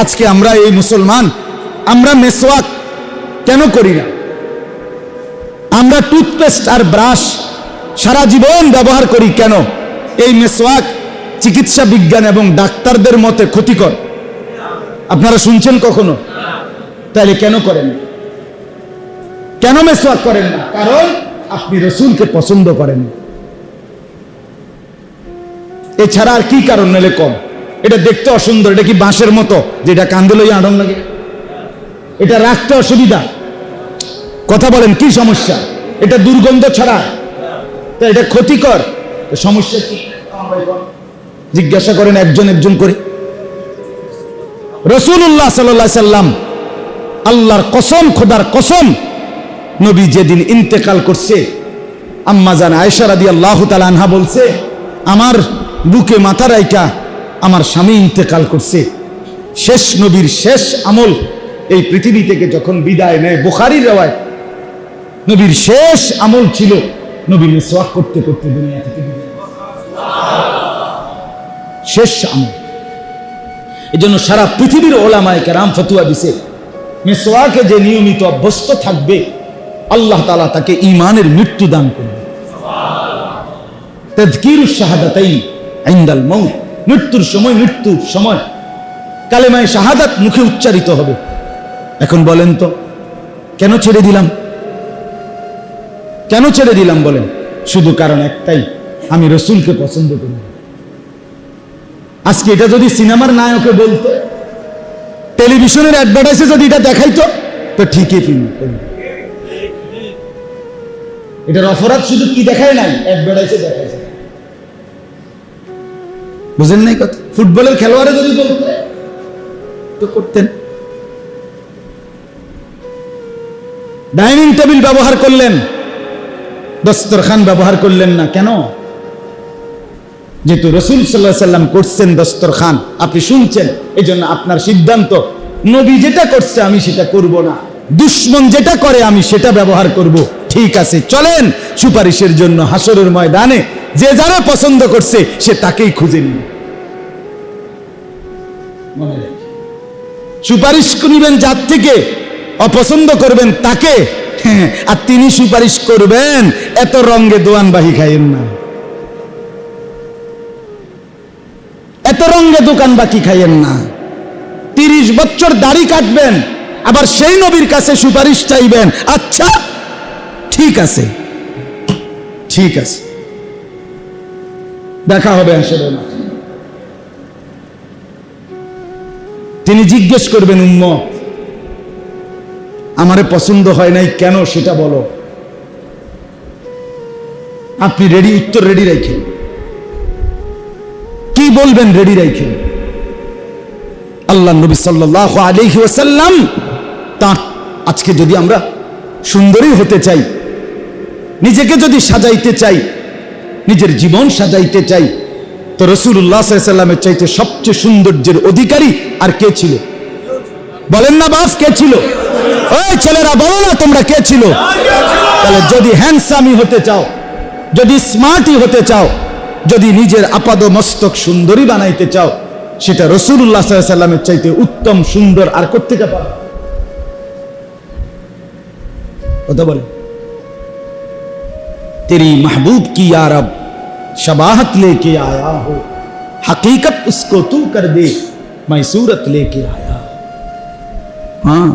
আজকে আমরা এই মুসলমান, আমরা মেসওয়াক কেন করি না? আমরা টুথপেস্ট আর ব্রাশ সারা জীবন ব্যবহার করি কেন? এই মেসওয়াক চিকিৎসা বিজ্ঞান এবং ডাক্তারদের মতে ক্ষতিকর। আপনারা শুনছেন কখনো? তাহলে কেন করেন? কেন মেসওয়াক করেন না? কারণ আপনি রসুলকে পছন্দ করেন। এছাড়া আর কি কারণ নিলে কম? এটা দেখতে অসুন্দর, এটা কি বাঁশের মতো? যেটা কান্দে লইয়া আড়ন লাগে। এটা রাখতে অসুবিধা। কথা বলেন, কি সমস্যা? এটা দুর্গন্ধ ছড়া। তা এটা ক্ষতিকর। সমস্যা কি? জিজ্ঞাসা করেন একজন একজন করে। রসুল্লাহ সাল্লাহ সাল্লাম আল্লাহর কসম, খোদার কসম, নবী যেদিন ইন্তেকাল করছে, আম্মা জান আয়েশা রাদি আল্লাহ আনহা বলছে, আমার বুকে মাথা রাইকা আমার স্বামী ইন্তেকাল করছে। শেষ নবীর শেষ আমল এই পৃথিবী থেকে যখন বিদায় নেয়, বুখারির রেওয়ায়। নবীর শেষ আমল ছিল নবীর মিসওয়াক করতে করতে দুনিয়া থেকে শেষ আমল। এই জন্য সারা পৃথিবীর ওলামায় কেরাম ফতুয়া দিছে মেসোয়াকে যে নিয়মিত অভ্যস্ত থাকবে, আল্লাহ তালা তাকে ইমানের মৃত্যু দান করবে। তদকির শাহাদাতাই আইন্দাল মৌত মৃত্যুর সময় মৃত্যুর সময়। কালেমায় শাহাদাত মুখে উচ্চারিত হবে। এখন বলেন তো, কেন ছেড়ে দিলাম? কেন ছেড়ে দিলাম বলেন? শুধু কারণ একটাই, আমি রসুলকে পছন্দ করি আজকে এটা যদি সিনেমার নায়কে বলতো, টেলিভিশনের অ্যাডভার্টাইজে যদি এটা দেখাইতো, তো ঠিকই ফিল্ম এটার অপরাধ শুধু কি দেখায় নাই? অ্যাডভার্টাইজে দেখাইছে বুঝেন নাই কথা? ফুটবলের খেলোয়াড়ে যদি তো করতেন। ডাইনিং টেবিল ব্যবহার করলেন। দস্তরখান ব্যবহার করলেন না কেন? যেহেতু রসুল সাল্লাহ সাল্লাম করছেন দস্তরখান, আপনি শুনছেন এই জন্য আপনার সিদ্ধান্ত, নবী যেটা করছে আমি সেটা করব না। দুশ্মন যেটা করে আমি সেটা ব্যবহার করব। ঠিক আছে, চলেন সুপারিশের জন্য হাসরের ময়দানে। যে যারা পছন্দ করছে, সে তাকেই খুঁজে নিন সুপারিশ নিবেন যার থেকে, অপছন্দ করবেন তাকে। আর তিনি সুপারিশ করবেন, এত রঙ্গে দোয়ানবাহি খাইয়েন না। এত রঙ্গে দোকান বাকি খাইয়েন না। তিরিশ বছর দাড়ি কাটবেন, আবার সেই নবীর কাছে সুপারিশ চাইবেন আচ্ছা ঠিক আছে। ঠিক আছে। দেখা হবে আসলে। তিনি জিজ্ঞেস করবেন উম্ম আমারে পছন্দ হয় নাই কেন সেটা বলো। আপনি রেডি উত্তর রেডি রাখেন কি বলবেন রেডি রাখেন আল্লাহ নবী সাল্লাহ আলহি তার, আজকে যদি আমরা সুন্দরী হতে চাই নিজেকে যদি সাজাইতে চাই, নিজের জীবন সাজাইতে চাই, তো রসুল্লাহ সাল্লামের চাইতে সবচেয়ে সৌন্দর্যের অধিকারী আর কে ছিল? বলেন না বাস, কে ছিল? ওই ছেলেরা, বলো না তোমরা কে ছিল? তাহলে যদি হ্যান্ডসামি হতে চাও, যদি স্মার্টই হতে চাও, যদি নিজের আপাদ মস্তক সুন্দরী বানাইতে চাও, সেটা রসুল্লাহ সাল্লামের চাইতে উত্তম, সুন্দর আর কোথেকে পাবে কথা تیری محبوب کی یا شباہت لے کے آیا ہو، حقیقت اس کو تو کر دے، میں صورت لے کے آیا۔ ہاں۔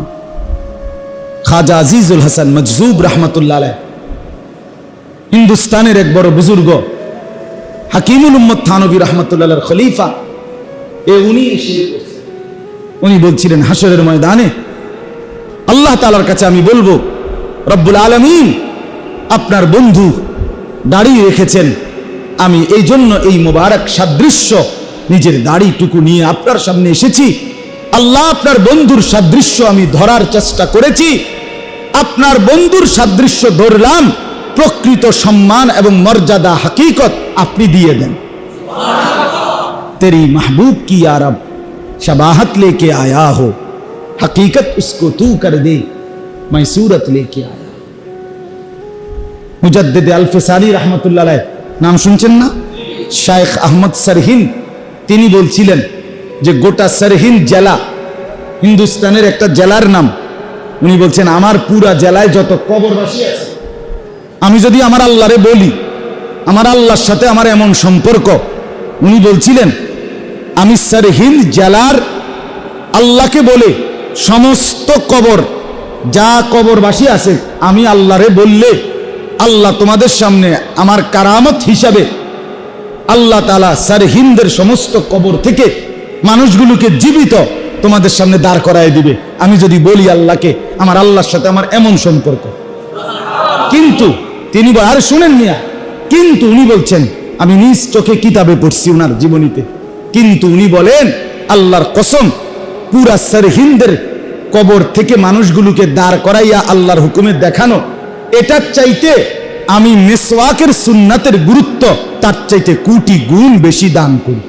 خواجہ عزیز الحسن مجذوب رحمت اللہ علیہ ہندوستانی ایک بڑ بزرگ حکیم الامت تھانوی رحمت اللہ علیہ خلیفہ এ উনি উনি বলছিলেন হাসরের ময়দানে আল্লাহ তালার কাছে আমি বলবো রব্বুল আলমিন আপনার বন্ধু দাড়ি রেখেছেন আমি এই জন্য এই মোবারক সাদৃশ্য নিজের দাড়িটুকু নিয়ে আপনার সামনে এসেছি আল্লাহ আপনার বন্ধুর সাদৃশ্য আমি ধরার চেষ্টা করেছি আপনার বন্ধুর সাদৃশ্য ধরলাম প্রকৃত সম্মান এবং মর্যাদা হাকিকত আপনি দিয়ে দেন तेरी महबूब की यारब शबाहत लेके आया हो हकीकत उसको तू कर दे मैं सूरत लेके आया মুজাদ্দেদে আলফেসানি রহমতুল্লাহ নাম শুনছেন না? শায়েখ আহমদ সরহিন, তিনি বলছিলেন যে গোটা সরহিন জেলা, হিন্দুস্তানের একটা জেলার নাম। উনি বলছেন, আমার পুরা জেলায় যত কবরবাসী আছে, আমি যদি আমার আল্লাহরে বলি, আমার আল্লাহর সাথে আমার এমন সম্পর্ক, উনি বলছিলেন, আমি স্যার হিন্দ জেলার আল্লাহকে বলে সমস্ত কবর, যা কবরবাসী আছে, আমি আল্লাহরে বললে আল্লাহ তোমাদের সামনে আমার কারামত হিসাবে আল্লাহ তালা স্যার হিন্দের সমস্ত কবর থেকে মানুষগুলোকে জীবিত তোমাদের সামনে দাঁড় করায় দিবে। আমি যদি বলি আল্লাহকে, আমার আল্লাহর সাথে আমার এমন সম্পর্ক। কিন্তু তিনি আরে শুনেন মিয়া, কিন্তু উনি বলছেন, আমি নিজ চোখে কিতাবে পড়ছি ওনার জীবনীতে। কিন্তু উনি বলেন, আল্লাহর কসম, পুরা স্যার হিন্দের কবর থেকে মানুষগুলোকে দাঁড় করাইয়া আল্লাহর হুকুমে দেখানো এটার চাইতে আমি মেসওয়াকের সুন্নাতের গুরুত্ব, তার চাইতে কোটি গুণ বেশি দান করি।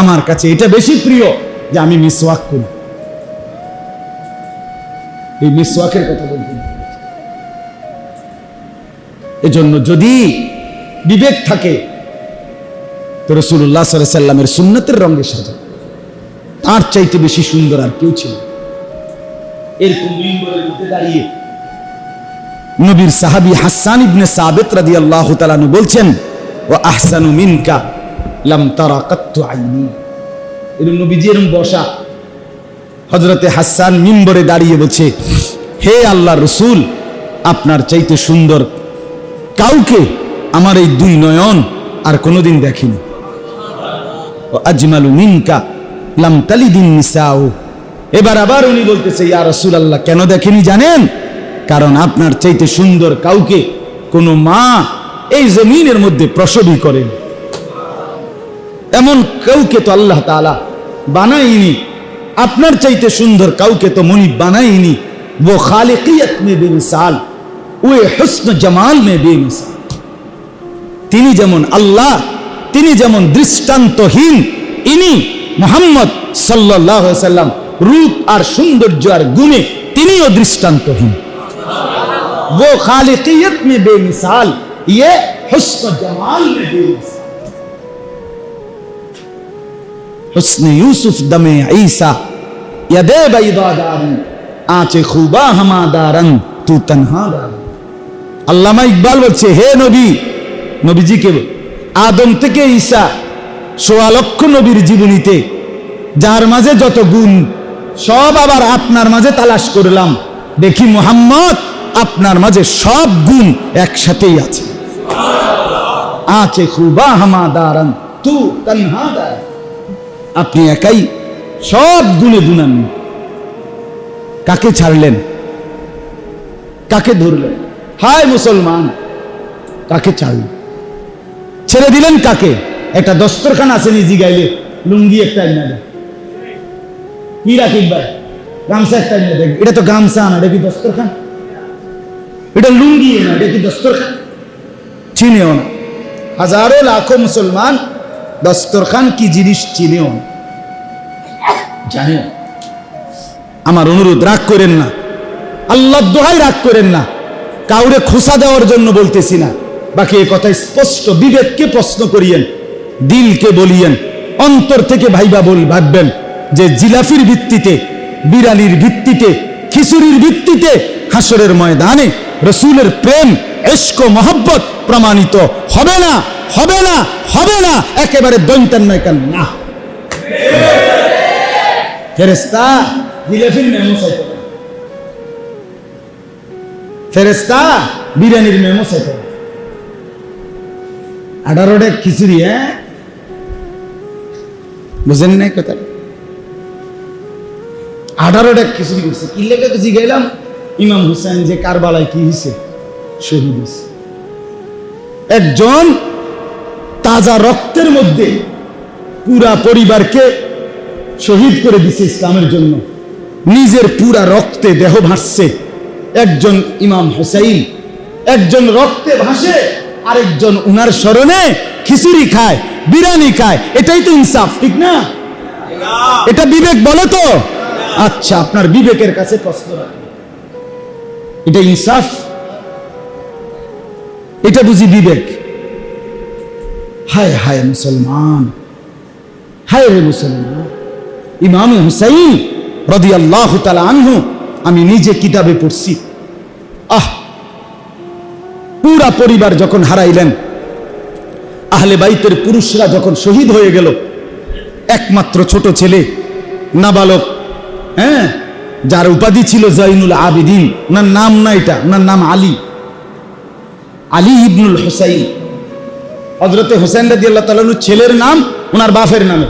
আমার কাছে এটা বেশি প্রিয় যে আমি মিসওয়াক করি। এই মিসওয়াকের কথা বলতে এজন্য যদি বিবেক থাকে, তো রসুল্লাহ সাল্লামের সুন্নতের রঙে সাজা। তার চাইতে বেশি সুন্দর আর কেউ ছিল। এরকম মিম্বরের মধ্যে দাঁড়িয়ে নবীর সাহাবী হাসান ইবনে সাবেত রাদিয়াল্লাহু তাআলা আনহু বলছেন ও আহসানু মিনকা লাম তারা কাত্তু আইনি। এরকম নবীজি এরকম বসা হজরতে হাসান মিম্বরে দাঁড়িয়ে বলছে, হে আল্লাহ রসুল, আপনার চাইতে সুন্দর কাউকে আমার এই দুই নয়ন আর কোনোদিন দেখিনি। ও আজমালু মিনকা লাম তালিদিন নিসাও এবার আবার উনি বলতেছে, ইয়া রসুল আল্লাহ কেন দেখেনি জানেন? কারণ আপনার চাইতে সুন্দর কাউকে কোনো মা এই জমিনের মধ্যে প্রসবই করেন এমন কাউকে তো আল্লাহ তাআলা বানাইনি আপনার চাইতে সুন্দর কাউকে তো মনি বানাইনি वो खालिकियत में बेमिसाल ওয়ে হুসন জামাল মে বেমিসাল তিনি যেমন আল্লাহ তিনি যেমন দৃষ্টান্তহীন ইনি মোহাম্মদ সাল্লাহ সাল্লাম রূপ আর সৌন্দর্য আর গুণে তিনিও দৃষ্টান্তহীন وہ خالقیت میں بے مثال یہ حسن جمال میں بے مثال حسن یوسف دم عیسیٰ یدے بیضا دارن آنچ خوبا ہما دارن تو تنہا دارن আল্লামা ইকবাল বলছে হে নবী নবীজিকে আদম থেকে ঈশা সোয়া লক্ষ নবীর জীবনীতে যার মাঝে যত গুণ সব আবার আপনার মাঝে তালাশ করলাম দেখি মোহাম্মদ আপনার মাঝে সব গুণ একসাথেই আছে। আছে তু আপনি একাই সব গুণে গুণান কাকে ছাড়লেন? কাকে ধরলেন? হায় মুসলমান, কাকে ছাড়লেন? ছেড়ে দিলেন কাকে? একটা দস্তরখান আছে নিজি গাইলে, লুঙ্গি একটা এনে দেয়। কি গামছা একটা এনে দেয়। এটা তো গামছা না, এটা কি দস্তরখান? এটা লুঙ্গি না, এটা কি দস্তরখান? চিনেও না। হাজারো লাখো মুসলমান দস্তরখান কি জিনিস চিনেও না। জানেও আমার অনুরোধ, রাগ করেন না। আল্লাহ দোহাই রাগ করেন না। কাউরে খোসা দেওয়ার জন্য বলতেছি না। বাকি এ কথা স্পষ্ট, বিবেককে প্রশ্ন করিয়েন, দিলকে বলিয়েন, অন্তর থেকে ভাইবা বল ভাববেন যে জিলাফির ভিত্তিতে, বিড়ালির ভিত্তিতে, খিচুড়ির ভিত্তিতে হাসরের ময়দানে রসুলের প্রেম এস্ক মহব্বত প্রমাণিত হবে না হবে না হবে না, একেবারে দৈন্তান নয় কেন না ফেরেস্তা বিরিয়ানির মেমো চাইতে। আঠারোটা খিচুড়ি হ্যাঁ? বুঝেন নাই কথা আঠারোটা খিচুড়ি করছে। কি লেগে তো জিগাইলাম ইমাম হুসেন যে কারবালায় কি হয়েছে শহীদ হয়েছে একজন তাজা রক্তের মধ্যে পুরা পরিবারকে শহীদ করে দিছে ইসলামের জন্য। নিজের পুরা রক্তে দেহ ভাসছে। একজন ইমাম হুসাইন একজন রক্তে ভাসে আরেকজন উনার স্মরণে খিচুড়ি খায় বিরিয়ানি খায়। এটাই তো ইনসাফ ঠিক না? এটা বিবেক বলে তো? আচ্ছা আপনার বিবেকের কাছে প্রশ্ন রাখি। এটা ইনসাফ, এটা বুঝি বিবেক। হায় হায় মুসলমান, হায় রে মুসলমান। ইমাম হুসাইন রদি আল্লাহ আনহু, আমি নিজে কিতাবে পড়ছি। আহ, পুরা পরিবার যখন হারাইলেন, আহলে বাইতের পুরুষরা যখন শহীদ হয়ে গেল, একমাত্র ছোট ছেলে, নাবালক হ্যাঁ যার উপাধি ছিল জৈনুল আবিদিন ওনার নাম না এটা ওনার নাম আলী। আলী ইবনুল হুসাইন। হজরতে হুসাইন রাজি আল্লাহ তালুর ছেলের নাম, ওনার বাফের নামে।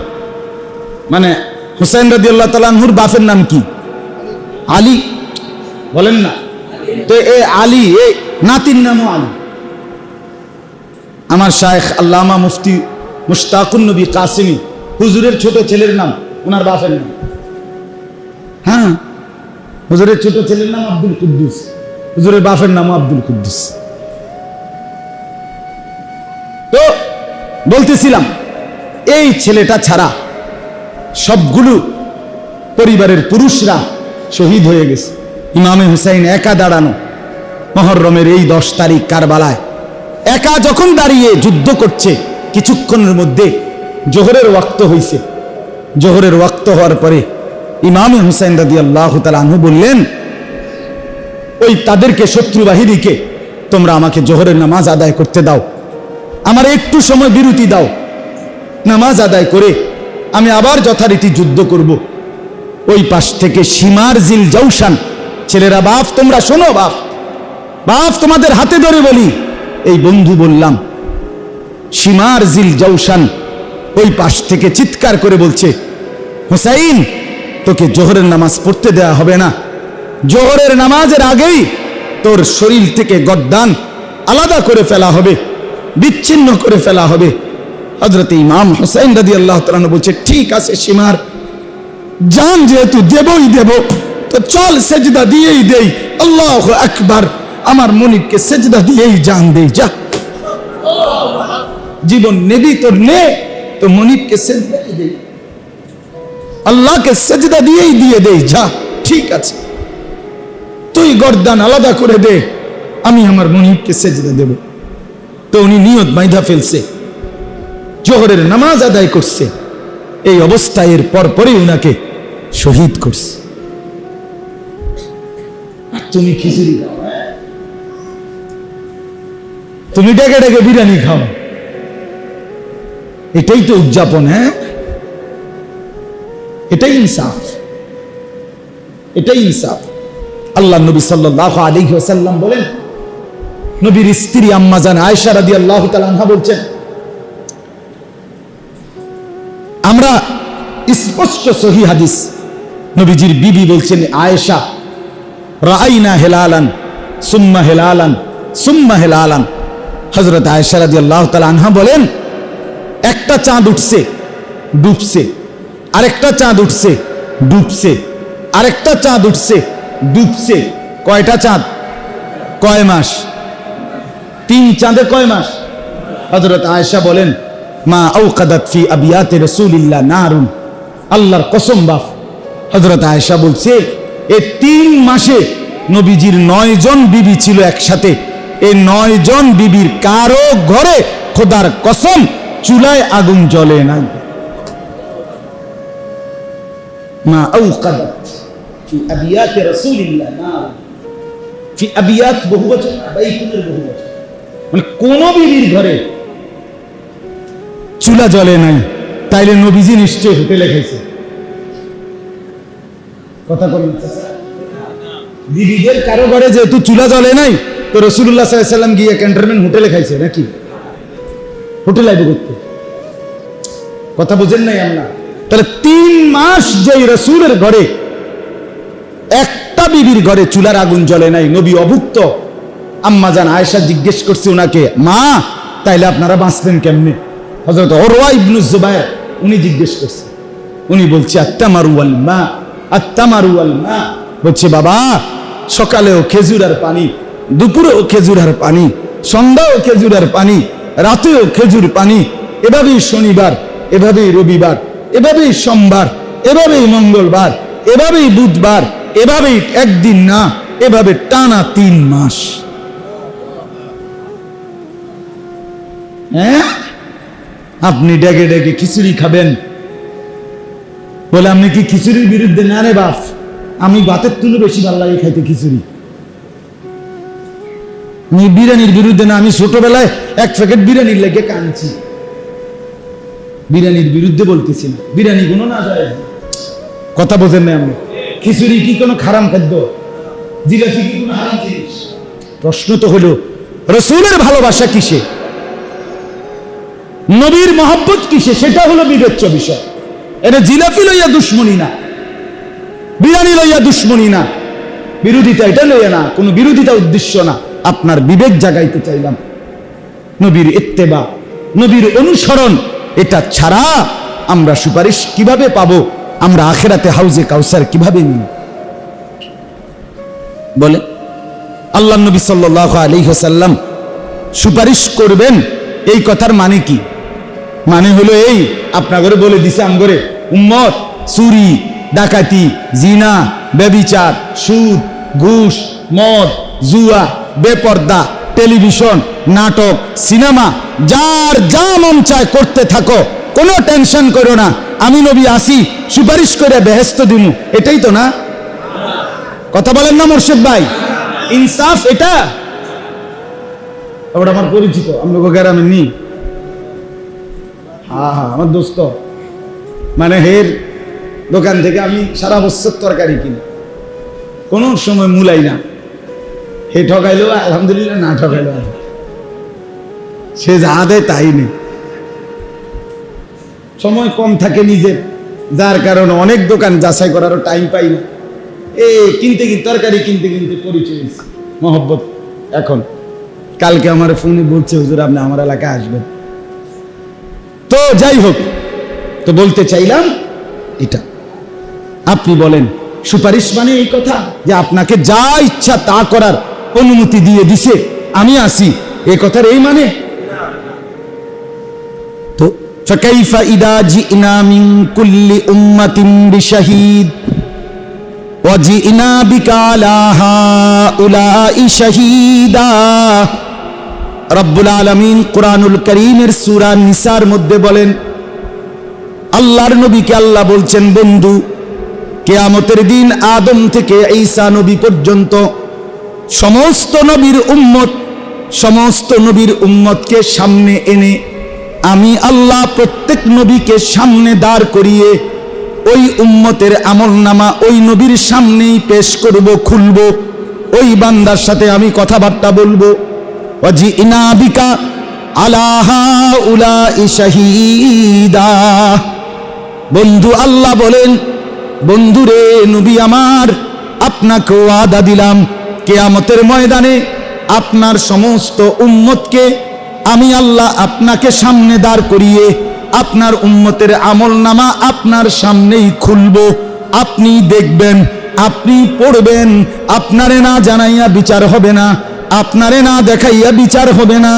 মানে হুসাইন রাজি আল্লাহ তালাহুর বাফের নাম কি? আলী। বলেন না। তো এ আলী, এ নাতির নামও আলী। আমার শায়েখ আল্লামা মুফতি মুশতাকুন নবী কাসিমি, হুজুরের ছোট ছেলের নাম, ওনার বাপের নাম। হ্যাঁ? হুজুরের ছোট ছেলের নাম আব্দুল কুদ্দুস। হুজুরের বাপের নাম আব্দুল কুদ্দুস। তো বলতেছিলাম, এই ছেলেটা ছাড়া সবগুলো পরিবারের পুরুষরা শহীদ হয়ে গেছে। ইমামে হুসাইন একা দাঁড়ানো মহরমের এই দশ তারিখ কারবালায়। একা যখন দাঁড়িয়ে যুদ্ধ করছে, কিছুক্ষণের মধ্যে জোহরের ওয়াক্ত হইছে। জোহরের ওয়াক্ত হওয়ার পরে ইমামে হুসাইন রাদি আল্লাহ আনহু বললেন, ওই তাদেরকে, শত্রু বাহিনীকে তোমরা আমাকে জোহরের নামাজ আদায় করতে দাও। আমার একটু সময় বিরতি দাও। নামাজ আদায় করে আমি আবার যথারীতি যুদ্ধ করব। ওই পাশ থেকে সীমার জিল জৌসান ছেলেরা, বাপ, তোমরা শোনো, বাপ। বাপ, তোমাদের হাতে ধরে বলি। এই বন্ধু বললাম, সীমার জিল জৌসান ওই পাশ থেকে চিৎকার করে বলছে, হুসাইন তোকে জোহরের নামাজ পড়তে দেয়া হবে না। জোহরের নামাজের আগেই তোর শরীর থেকে গদ্দান আলাদা করে ফেলা হবে, বিচ্ছিন্ন করে ফেলা হবে। হজরত ইমাম হুসাইন রাদি আল্লাহ তালন বলছে, ঠিক আছে সীমার, জান যেহেতু দেবই দেব, তো চল সেজদা দিয়েই দেই, আল্লাহ আকবার, আমার মনিককে সেজদা দিয়েই জান দেই, যা। জীবন নেবি তোর নে, তো মনিককে সেজদা দেই। আল্লাহকে সেজদা দিয়েই দিয়ে দেই, যা, ঠিক আছে। তুই গর্দান আলাদা করে দে, আমি আমার মনিবকে সেজদা দেব। তো উনি নিয়ত বাইধা ফেলছে, জোহরের নামাজ আদায় করছে, এই অবস্থায় এর পর পরে উনাকে শহীদ করছে। তুমি খিচুড়ি খাও হ্যাঁ? তুমি ডেকে ডেকে বিরিয়ানি খাও। এটাই তো উদযাপন হ্যাঁ? এটাই ইনসাফ। এটাই ইনসাফ। আল্লাহ নবী সাল্লাহ আলী ওসাল্লাম বলেন, নবীর স্ত্রী আম্মাজান আয়সা রাদি আল্লাহ তালাহা বলছেন, আমরা স্পষ্ট সহি হাদিস। নবীজির বিবি বলছেন, আয়েশা রাইনা হেলালান, সুম্মা হেলালান সুম্মা হেলালান। হজরত আয়েশা রাদি আল্লাহ তালা বলেন, একটা চাঁদ উঠছে, ডুবছে। আরেকটা চাঁদ উঠছে, ডুবছে। আরেকটা চাঁদ উঠছে, ডুবছে। কয়টা চাঁদ? কয় মাস? তিন চাঁদে কয় মাস? হজরত আয়েশা বলেন, মা আউকাদাত ফি আবিয়াতে রসুলিল্লাহ নারুন। আল্লাহর কসম বাফ হজরত আয়েশা বলছে, এ তিন মাসে নবীজির নয় জন বিবি ছিল একসাথে। এই নয় জন বিবির কারও ঘরে খোদার কসম চুলায় আগুন জ্বলে নাই। আউকাদাত ফি আবিয়াতে রসুলিল্লাহ নারুন ফি আবিয়াত বহু বছর বাইতুলের বহু বছর মানে কোন বিবির ঘরে চুলা জ্বলে নাই। তাইলে নবীজি নিশ্চয় হোটেলে খাইছে কথা বলেন বিবিদের কারও ঘরে যেহেতু চুলা জ্বলে নাই, তো রসুল্লাহ সাল্লাম গিয়ে ক্যান্টনমেন্ট হোটেলে খাইছে নাকি? হোটেল আইব করতে। কথা বুঝেন নাই আমরা। তাহলে তিন মাস যেই রসুলের ঘরে, একটা বিবির ঘরে চুলার আগুন জ্বলে নাই, নবী অভুক্ত। আম্মা জান আয়েশা জিজ্ঞেস করছে ওনাকে মা, তাইলে আপনারা বাঁচলেন কেমনে? হজরত ওরওয়া ইবনু জুবাইর উনি জিজ্ঞেস করছে। উনি বলছে আত্মামারু আল মা আত্মামারু আল মা। বলছে, বাবা, সকালেও খেজুর আর পানি, দুপুরেও খেজুর আর পানি, সন্ধ্যাও খেজুর আর পানি, রাতেও খেজুর পানি, এভাবেই শনিবার, এভাবেই রবিবার এভাবেই সোমবার, এভাবেই মঙ্গলবার, এভাবেই বুধবার, এভাবেই একদিন না, এভাবে টানা তিন মাস। হ্যাঁ? আপনি ডেকে ডেকে খিচুড়ি খাবেন। বলে, আপনি কি খিচুড়ির বিরুদ্ধে না রে বাপ? আমি ভাতের তুলো বেশি ভালো লাগে খাইতে খিচুড়ি। আমি বিরিয়ানির বিরুদ্ধে না, আমি ছোটবেলায় এক প্যাকেট বিরিয়ানির লেগে কাঁদছি। বিরিয়ানির বিরুদ্ধে বলতেছি না। বিরিয়ানি কোনো না যায়। কথা বোঝেন না আমি খিচুড়ি কি কোনো খারাম খাদ্য? জিলাপি কি কোনো হারাম জিনিস? প্রশ্ন তো হলো, রসুলের ভালোবাসা কিসে? নবীর মহব্বত কিসে? সেটা হলো বিবেচ্য বিষয়। এটা জিলাপি লইয়া দুশ্মনী না। বিরিয়ানি লইয়া দুশ্মনী না। বিরোধিতা এটা লইয়া না, কোনো বিরোধিতা উদ্দেশ্য না। আপনার বিবেক জাগাইতে চাইলাম। নবীর ইত্তেবা, নবীর অনুসরণ এটা ছাড়া আমরা সুপারিশ কীভাবে পাবো? আমরা আখেরাতে হাউজে কাউসার কীভাবে নিই বলে, আল্লাহ নবী সাল্লাহ আলিহাসাল্লাম সুপারিশ করবেন এই কথার মানে কি? মানে হলো এই আপনার ঘরে বলে দিছে আম করে উম্মত, চুরি, ডাকাতি, জিনা, ব্যবিচার, সুদ, ঘুষ, মদ, জুয়া, বেপর্দা টেলিভিশন, নাটক, সিনেমা, যার যা মন চায় করতে থাকো, কোনো টেনশন করো না। আমি নবী আসি, সুপারিশ করে বেহেস্ত দিমু। এটাই তো না? কথা বলেন না, মোর্শেদ ভাই। ইনসাফ এটা? ওটা আমার পরিচিত আমরা গ্রামে নি। হ্যাঁ হ্যাঁ আমার দোস্ত। মানে হের দোকান থেকে আমি সারা বছর তরকারি কিনি। কোনো সময় মুলাই না। হে ঠকাইলো আলহামদুলিল্লাহ, না ঠকাইলো সে যা দেয় তাই নেই। সময় কম থাকে নিজের যার কারণে অনেক দোকান যাচাই করারও টাইম পাই না। এ, কিনতে কিনতে, তরকারি কিনতে কিনতে পরিচয় মহব্বত। এখন, কালকে আমার ফোনে বলছে, হুজুর, আপনি আমার এলাকায় আসবেন। তো যাই হোক, তো বলতে চাইলাম এটা। আপনি বলেন, সুপারিশ মানে এই কথা যে আপনাকে যা ইচ্ছা তা করার। অনুমতি দিয়ে দিছে, আমি আসি এ কথার এই মানে? তো ইদা কুল্লি করিমের নিসার মধ্যে বলেন, আল্লাহর নবীকে আল্লাহ বলছেন, বন্ধু, কেয়ামতের দিন আদম থেকে ঈসা নবী পর্যন্ত সমস্ত নবীর উম্মত, সমস্ত নবীর উম্মতকে সামনে এনে আমি আল্লাহ প্রত্যেক নবীকে সামনে দাঁড় করিয়ে ওই উম্মতের আমল নামা ওই নবীর সামনেই পেশ করব, খুলব। ওই বান্দার সাথে আমি কথাবার্তা বলব। ওয়াজিনা বিকা আলাহা উলা শাহিদা। বন্ধু আল্লাহ বলেন বন্ধু রে নবী আমার আপনাকে ওয়াদা দিলাম। কেয়ামতের ময়দানে আপনার সমস্ত উম্মতকে আমি আল্লাহ আপনাকে সামনে দাঁড় করিয়ে আপনার উম্মতের আমল নামা আপনার সামনেই খুলব। আপনি দেখবেন, আপনি পড়বেন, আপনারে না জানাইয়া বিচার হবে না, আপনারে না দেখাইয়া বিচার হবে না।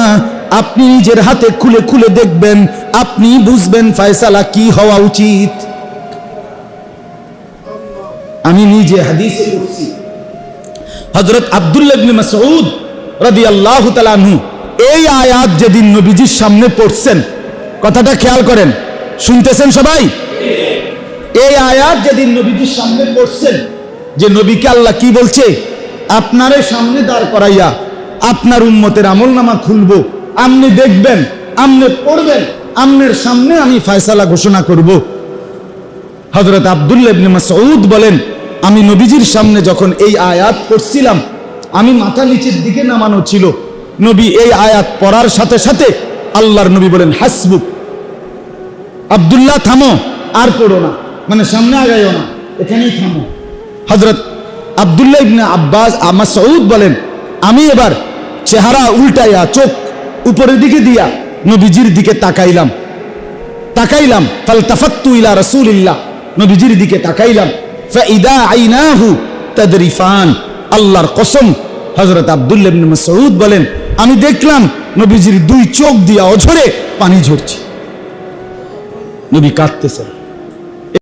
আপনি নিজের হাতে খুলে খুলে দেখবেন, আপনি বুঝবেন ফয়সালা কি হওয়া উচিত। আমি নিজে হাদিসে পড়ছি। হযরত আব্দুল্লাহ ইবনে মাসউদ রাদিয়াল্লাহু তাআলা আনহু, এই আয়াত যেদিন নবীজির সামনে পড়ছেন, কথাটা খেয়াল করেন, শুনতেছেন সবাই? এই আয়াত যেদিন নবীজির সামনে পড়ছেন, যে নবীকে আল্লাহ কি বলছে? আপনারে সামনে দাঁড় করাইয়া আপনার উম্মতের আমল নামা খুলবো আপনি দেখবেন আপনি পড়বেন, আমনের সামনে আমি ফায়সালা ঘোষণা করব। হজরত আবদুল্লাহ ইবনে মাসউদ বলেন আমি নবীজির সামনে যখন এই আয়াত পড়ছিলাম, আমি মাথা নিচের দিকে নামানো ছিল। নবী এই আয়াত পড়ার সাথে সাথে আল্লাহর নবী বলেন হাসবুক আব্দুল্লাহ, থামো। আর পড়ো না। মানে সামনে আগাইও না। এখানেই থামো। হজরত আবদুল্লাহ ইবনে আব্বাস আমার সৌদ বলেন, আমি এবার চেহারা উল্টাইয়া, চোখ উপরের দিকে দিয়া নবীজির দিকে তাকাইলাম। তাকাইলাম? ফাল তাফাত্তু ইলা রাসূলিল্লাহ। নবীজির দিকে তাকাইলাম। ফাইদা আইনাহু তাদরিফান। আল্লাহর কসম হজরত আবদুল্লাহ মাসউদ বলেন, আমি দেখলাম নবীজির দুই চোখ দিয়া অঝরে পানি ঝরছে। নবী কাঁদতেছেন।